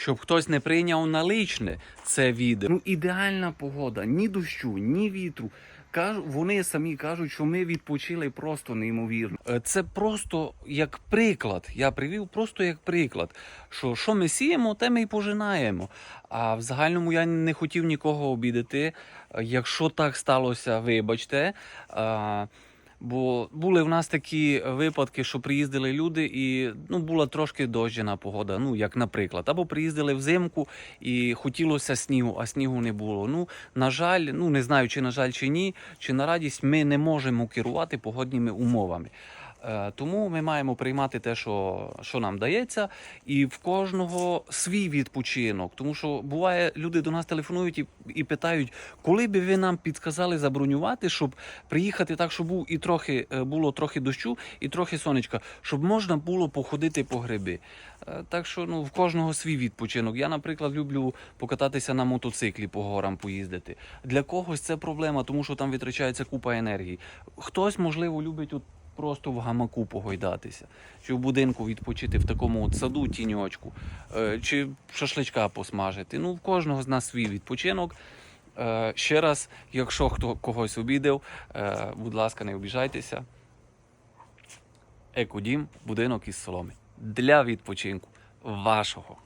щоб хтось не прийняв наличне це відео. Ну, ідеальна погода, ні дощу, ні вітру. Кажу, вони самі кажуть, що ми відпочили просто неймовірно. Е, Це просто як приклад. Я привів просто як приклад. Що що ми сіємо, те ми й пожинаємо. А в загальному я не хотів нікого обідати. Е, Якщо так сталося, вибачте. Е, Бо були в нас такі випадки, що приїздили люди, і ну була трошки дощена погода. Ну як наприклад, або приїздили взимку і хотілося снігу, а снігу не було. Ну на жаль, ну не знаю, чи на жаль, чи ні, чи на радість, ми не можемо керувати погодніми умовами. Е, Тому ми маємо приймати те, що, що нам дається, і в кожного свій відпочинок. Тому що буває, люди до нас телефонують і, і питають, коли би ви нам підказали забронювати, щоб приїхати так, щоб був і трохи е, було трохи дощу, і трохи сонечка, щоб можна було походити по гриби. Е, Так що ну в кожного свій відпочинок. Я, наприклад, люблю покататися на мотоциклі по горам поїздити. Для когось це проблема, тому що там витрачається купа енергії. Хтось, можливо, любить от просто в гамаку погойдатися, чи в будинку відпочити в такому от саду тіньочку, е, чи шашличка посмажити. Ну, в кожного з нас свій відпочинок. Е, Ще раз, якщо хто когось обідав, е, будь ласка, не обіжайтеся. Екодім, будинок із соломи. Для відпочинку вашого.